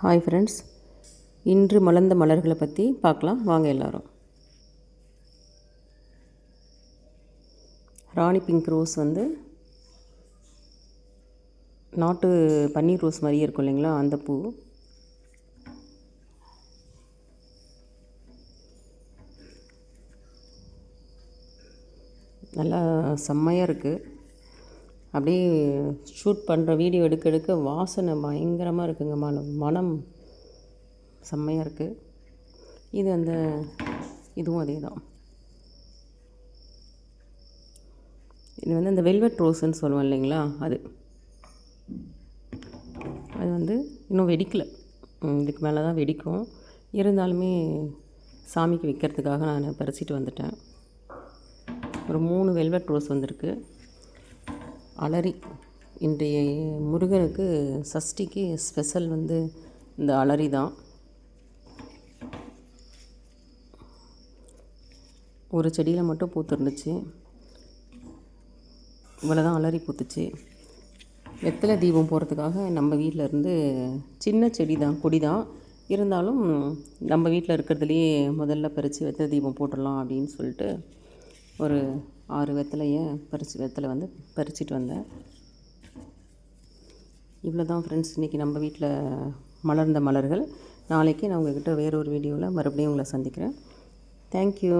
Hi friends இன்று மலர்ந்த மலர்களை பற்றி பார்க்கலாம். வாங்க எல்லாரும். ராணி பிங்க் ரோஸ் வந்து நாட்டு பன்னீர் ரோஸ் மாதிரியே இருக்கும் இல்லைங்களா? அந்த பூ. நல்லா செம்மையாக இருக்குது அப்படியே ஷூட் பண்ணுற வீடியோ எடுக்க எடுக்க வாசனை பயங்கரமாக இருக்குங்க மனம். மனம் செம்மையாக இருக்குது இது அந்த இதுவும் அதே தான் இது வந்து அந்த வெல்வெட் ரோஸ்ன்னு சொல்லுவோம் இல்லைங்களா? அது. அது வந்து இன்னும் வெடிக்கலை. இதுக்கு மேலே தான் வெடிக்கும். இருந்தாலுமே சாமிக்கு வைக்கிறதுக்காக நான் பறிச்சிட்டு வந்துட்டேன். ஒரு மூணு வெல்வெட் ரோஸ் வந்திருக்கு. அலரி இன்றைய முருகனுக்கு சஷ்டிக்கு ஸ்பெஷல் வந்து இந்த அலரி தான். ஒரு செடியில் மட்டும் பூத்துருந்துச்சு. இவ்வளோ தான் அலரி பூத்துச்சு. வெத்தலை தீபம் போகிறதுக்காக நம்ம வீட்டில் இருந்து சின்ன செடி தான் கொடி தான். இருந்தாலும் நம்ம வீட்டில் இருக்கிறதுலையே முதல்ல பறித்து வெத்தலை தீபம் போட்டுடலாம் அப்படின்னு சொல்லிட்டு ஒரு ஆறு வெத்தலையை பறித்து வெத்தலை வந்து பறிச்சிட்டு வந்தேன். இவ்வளோ தான் ஃப்ரெண்ட்ஸ் இன்றைக்கி நம்ம வீட்டில் மலர்ந்த மலர்கள். நாளைக்கு நான் உங்கள்கிட்ட வேறொரு வீடியோவில் மறுபடியும் உங்களை சந்திக்கிறேன். தேங்க்யூ